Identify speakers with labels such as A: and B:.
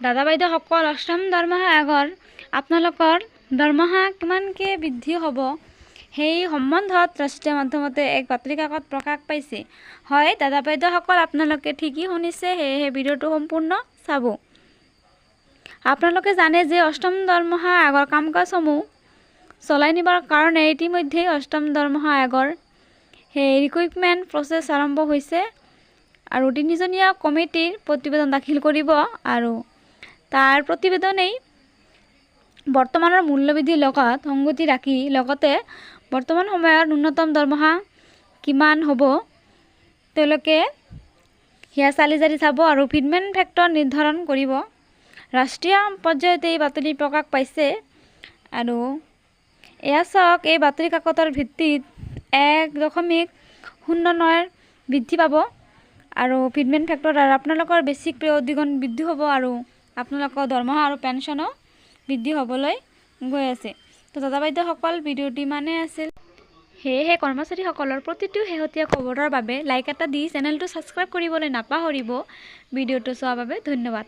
A: দাদা বাইদেউসকল অষ্টম দৰমহা আগৰ। আপোনালোকৰ দৰমহা কিমানকৈ বৃদ্ধি হ'ব? সেই সম্বন্ধত ৰাষ্ট্ৰীয় মাধ্যমতে এক বাতৰি কাকত প্ৰকাশ পাইছে। হয় দাদা বাইদেউসকল আপোনালোকে ঠিকেই শুনিছে, সেয়েহে ভিডিঅ'টো সম্পূৰ্ণ চাব। আপোনালোকে জানে যে অষ্টম দৰমহা আগৰ কাম কাজসমূহ চলাই নিবৰ কাৰণে ইতিমধ্যেই অষ্টম দৰমহা আগৰ সেই ৰিক্ৰুইটমেণ্ট প্ৰচেছ আৰম্ভ হৈছে আৰু তিনিজনীয়া কমিটিৰ প্ৰতিবেদন দাখিল কৰিব আৰু তাৰ প্ৰতিবেদনেই বৰ্তমানৰ মূল্যবৃদ্ধিৰ লগত সংগতি ৰাখি লগতে বৰ্তমান সময়ত ন্যূনতম দৰমহা কিমান হ'ব তেওঁলোকে সেয়া চালি জাৰি চাব আৰু ফিটমেণ্ট ফেক্টৰ নিৰ্ধাৰণ কৰিব। ৰাষ্ট্ৰীয় পৰ্যায়ত এই বাতৰি প্ৰকাশ পাইছে আৰু এয়া চাওক এই বাতৰি কাকতৰ ভিত্তিত এক দশমিক শূন্য নৰ বৃদ্ধি পাব আৰু ফিটমেণ্ট ফেক্টৰ আৰু আপোনালোকৰ বেছিক পে দ্বিগুণ বৃদ্ধি হ'ব আৰু আপোনালোকৰ দৰমহা আৰু পেঞ্চনো বৃদ্ধি হ'বলৈ গৈ আছে। তো দাদা বাইদেউসকল ভিডিঅ'টো ইমানেই আছিল। সেয়েহে কৰ্মচাৰীসকলৰ প্ৰতিটো শেহতীয়া খবৰৰ বাবে লাইক এটা দি চেনেলটো ছাবস্ক্ৰাইব কৰিবলৈ নাপাহৰিব। ভিডিঅ'টো চোৱাৰ বাবে ধন্যবাদ।